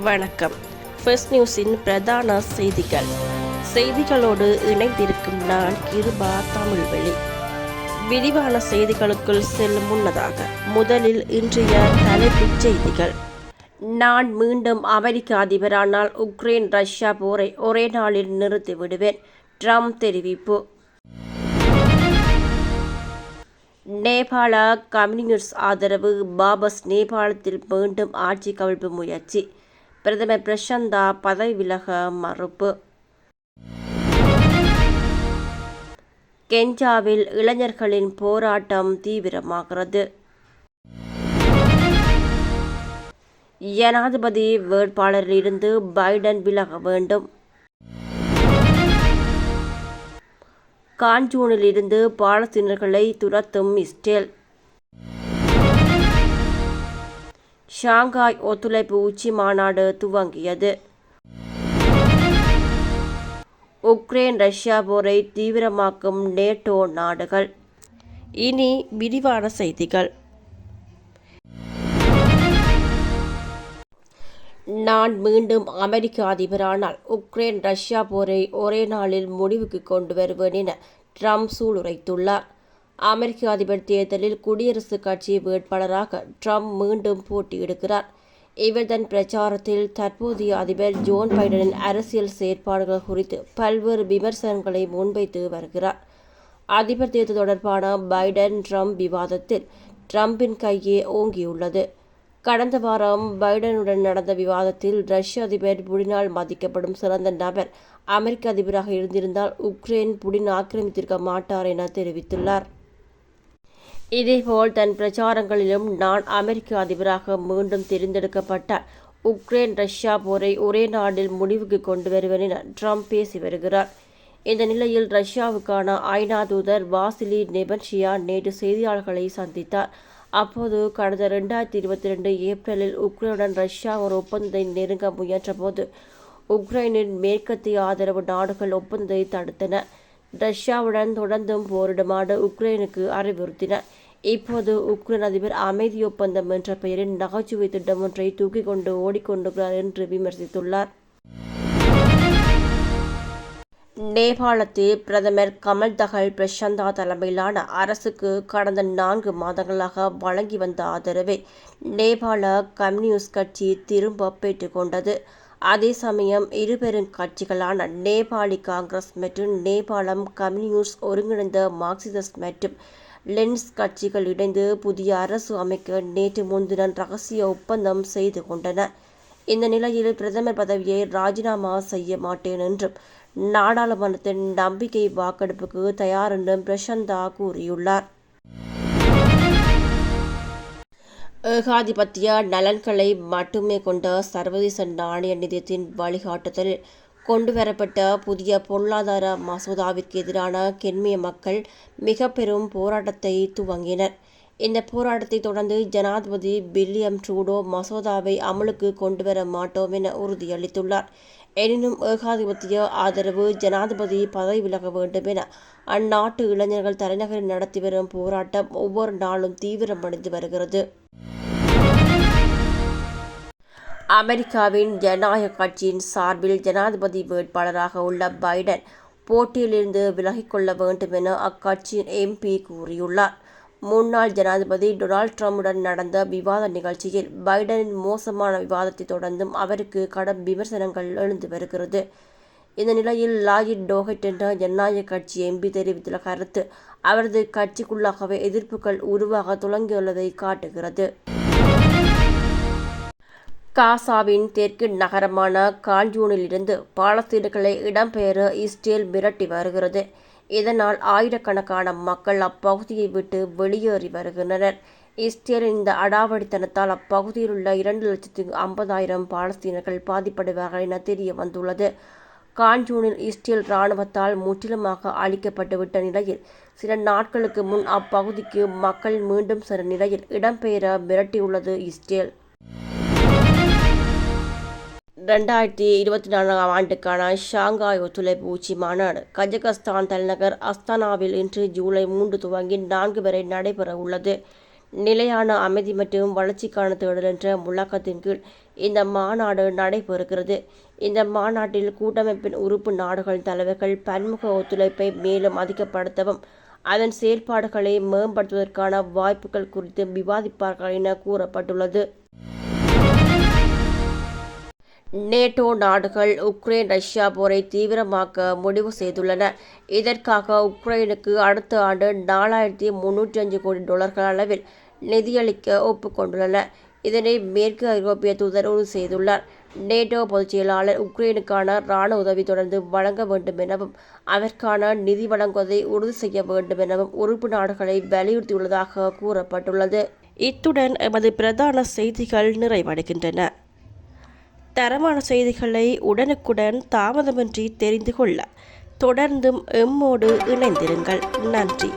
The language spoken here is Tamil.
வணக்கம். ஃபர்ஸ்ட் நியூஸின் பிரதான செய்திகள். செய்திகளோடு இணைந்திருக்கும் நான் கிருபா தமிழ்வெளி. விரிவான செய்திகளுக்குள் செல்லும் முன்னதாக முதலில் இன்றைய தலைப்புச் செய்திகள். நான் மீண்டும் அமெரிக்க அதிபரானால் உக்ரைன் ரஷ்யா போரை ஒரே நாளில் நிறுத்தி விடுவேன். ட்ரம்ப் தெரிவிப்பு. நேபாள கம்யூனிஸ்ட் ஆதரவு பாபஸ் நேபாளத்தில் மீண்டும் ஆட்சி கவிழ்ப்பு முயற்சி. பிரதமர் பிரசந்தா பதவி விலக மறுப்பு. கெஞ்சாவில் இளைஞர்களின் போராட்டம் தீவிரமாகிறது. ஜனாதிபதி வேட்பாளரிலிருந்து பைடன் விலக வேண்டும். காஞ்சூனில் இருந்து பாலஸ்தீனர்களை துரத்தும் இஸ்ரேல். ஷாங்காய் ஒத்துழைப்பு உச்சி மாநாடு துவங்கியது. உக்ரைன் ரஷ்யா போரை தீவிரமாக்கும் நேட்டோ நாடுகள். இனி விரிவான செய்திகள். நான் மீண்டும் அமெரிக்க அதிபரானால் உக்ரைன் ரஷ்யா போரை ஒரே நாளில் முடிவுக்கு கொண்டு வருவேன் என ட்ரம்ப் சூளுரைத்துள்ளார். அமெரிக்க அதிபர் தேர்தலில் குடியரசுக் கட்சி வேட்பாளராக ட்ரம்ப் மீண்டும் போட்டியிடுகிறார். இவர் தன் பிரச்சாரத்தில் தற்போதைய அதிபர் ஜோன் பைடனின் அரசியல் செயற்பாடுகள் குறித்து பல்வேறு விமர்சனங்களை முன்வைத்து வருகிறார். அதிபர் தேர்தல் தொடர்பான பைடன் ட்ரம்ப் விவாதத்தில் ட்ரம்பின் கையே ஓங்கியுள்ளது. கடந்த வாரம் பைடனுடன் நடந்த விவாதத்தில் ரஷ்ய அதிபர் புடினால் மதிக்கப்படும் சிறந்த நபர் அமெரிக்க அதிபராக இருந்திருந்தால் உக்ரைன் புடின் ஆக்கிரமித்திருக்க மாட்டார் என தெரிவித்துள்ளார். இதேபோல் தன் பிரச்சாரங்களிலும் நான் அமெரிக்க அதிபராக மீண்டும் தேர்ந்தெடுக்கப்பட்டால் உக்ரைன் ரஷ்யா போரை ஒரே நாளில் முடிவுக்கு கொண்டு வருவேன் என ட்ரம்ப் பேசி வருகிறார். இந்த நிலையில் ரஷ்யாவுக்கான ஐநா தூதர் வாசிலி நெபன்ஷியா நேற்று செய்தியாளர்களை சந்தித்தார். அப்போது கடந்த ரெண்டாயிரத்தி இருபத்தி ரெண்டு ஏப்ரலில் உக்ரைனுடன் ரஷ்யா ஒரு ஒப்பந்தத்தை நெருங்க முயன்றபோது உக்ரைனின் மேற்கத்திய ஆதரவு நாடுகள் ஒப்பந்தத்தை தடுத்தன. ரஷ்யாவுடன் தொடர்ந்தும் போரிடுமாறு உக்ரைனுக்கு அறிவுறுத்தின இப்போது உக்ரைன் அதிபர் அமைதி ஒப்பந்தம் என்ற பெயரில் நகைச்சுவை திட்டம் ஒன்றை தூக்கிக் கொண்டு ஓடிக்கொண்டுகிறார் என்று விமர்சித்துள்ளார். நேபாளத்தில் பிரதமர் கமல் தகல் பிரசந்தா தலைமையிலான அரசுக்கு கடந்த நான்கு மாதங்களாக வழங்கி வந்த ஆதரவை நேபாள கம்யூனிஸ்ட் கட்சி திரும்ப பெற்றுக்கொண்டது அதே சமயம் இருபெரும் கட்சிகளான நேபாளி காங்கிரஸ் மற்றும் நேபாளம் கம்யூனிஸ்ட் ஒருங்கிணைந்த மார்க்சிஸ்ட் மற்றும் லென்ஸ் கட்சிகள் இணைந்து புதிய அரசு அமைக்க நேற்று முன்தினம் ரகசிய ஒப்பந்தம் செய்து கொண்டன. இந்த நிலையில் பிரதமர் பதவியை ராஜினாமா செய்ய மாட்டேன் என்றும் நாடாளுமன்றத்தின் நம்பிக்கை வாக்கெடுப்புக்கு தயார் என்றும் பிரசந்தா கூறியுள்ளார். ஏகாதிபத்திய நலன்களை மட்டுமே கொண்ட சர்வதேச நாணய நிதியத்தின் வழிகாட்டுதலில் கொண்டுவரப்பட்ட புதிய பொருளாதார மசோதாவிற்கு எதிரான கென்மிய மக்கள் மிக பெரும் போராட்டத்தை துவங்கினர். இந்த போராட்டத்தை தொடர்ந்து ஜனாதிபதி பில்லியம் ட்ரூடோ மசோதாவை அமலுக்கு கொண்டுவர மாட்டோம் என உறுதியளித்துள்ளார். எனினும் ஏகாதிபத்திய ஆதரவு ஜனாதிபதி பதவி விலக வேண்டும் என அந்நாட்டு இளைஞர்கள் தலைநகரில் நடத்தி வரும் போராட்டம் ஒவ்வொரு நாளும் தீவிரமடைந்து வருகிறது. அமெரிக்காவின் ஜனநாயக கட்சியின் சார்பில் ஜனாதிபதி வேட்பாளராக உள்ள பைடன் போட்டியிலிருந்து விலகிக்கொள்ள வேண்டும் என அக்கட்சியின் எம்பி கூறியுள்ளார். முன்னாள் ஜனாதிபதி டொனால்ட் ட்ரம்புடன் நடந்த விவாத நிகழ்ச்சியில் பைடனின் மோசமான விவாதத்தை தொடர்ந்தும் அவருக்கு கடும் விமர்சனங்கள் எழுந்து வருகிறது. இந்த நிலையில் லாயிட் டோஹெட் என்ற ஜனநாயக கட்சி எம்பி தெரிவித்துள்ள கருத்து அவரது கட்சிக்குள்ளாகவே எதிர்ப்புகள் உருவாக தொடங்கியுள்ளதை காட்டுகிறது. காசாவின் தெற்கு நகரமான காஞ்சூனில் இருந்து பாலஸ்தீனர்களை இடம்பெயர இஸ்ரேல் மிரட்டி வருகிறது. இதனால் ஆயிரக்கணக்கான மக்கள் அப்பகுதியை விட்டு வெளியேறி வருகின்றனர். இஸ்ரேலின் இந்த அடாவடித்தனத்தால் அப்பகுதியில் உள்ள இரண்டு லட்சத்து ஐம்பதாயிரம் பாலஸ்தீனர்கள் பாதிப்படுவார்கள் என தெரிய வந்துள்ளது. காஞ்சூனில் இஸ்ரேல் இராணுவத்தால் முற்றிலுமாக அழிக்கப்பட்டுவிட்ட நிலையில் சில நாட்களுக்கு முன் அப்பகுதிக்கு மக்கள் மீண்டும் சென்ற நிலையில் இடம்பெயர மிரட்டியுள்ளது இஸ்ரேல். ரெண்டாயிரத்தி இருபத்தி நான்காம் ஆண்டுக்கான ஷாங்காய் ஒத்துழைப்பு உச்சி மாநாடு கஜகஸ்தான் தலைநகர் அஸ்தானாவில் இன்று ஜூலை மூன்று துவங்கி நான்கு வரை நடைபெற உள்ளது. நிலையான அமைதி மற்றும் வளர்ச்சிக்கான தேடல் என்ற முழக்கத்தின் கீழ் இந்த மாநாடு நடைபெறுகிறது. இந்த மாநாட்டில் கூட்டமைப்பின் உறுப்பு நாடுகளின் தலைவர்கள் பன்முக ஒத்துழைப்பை மேலும் அதிகப்படுத்தவும் அதன் செயல்பாடுகளை மேம்படுத்துவதற்கான வாய்ப்புகள் குறித்து விவாதிப்பார்கள் என கூறப்பட்டுள்ளது. நேட்டோ நாடுகள் உக்ரைன் ரஷ்யா போரை தீவிரமாக்க முடிவு செய்துள்ளன. இதற்காக உக்ரைனுக்கு அடுத்த ஆண்டு நாலாயிரத்தி முன்னூற்றி அஞ்சு கோடி டாலர்கள் அளவில் நிதியளிக்க ஒப்புக்கொண்டுள்ளன. இதனை மேற்கு ஐரோப்பிய தூதர் உறுதி செய்துள்ளார். நேட்டோ பொதுச் செயலாளர் உக்ரைனுக்கான இராணுவ உதவி தொடர்ந்து வழங்க வேண்டும் எனவும் அதற்கான நிதி வழங்குவதை உறுதி செய்ய வேண்டும் எனவும் உறுப்பு நாடுகளை வலியுறுத்தியுள்ளதாக கூறப்பட்டுள்ளது. இத்துடன் எமது பிரதான செய்திகள் நிறைவடைகின்றன. தரமான செய்திகளை உடனுக்குடன் தாமதமின்றி தெரிந்து கொள்ள தொடர்ந்தும் எம்மோடு இணைந்திருங்கள். நன்றி.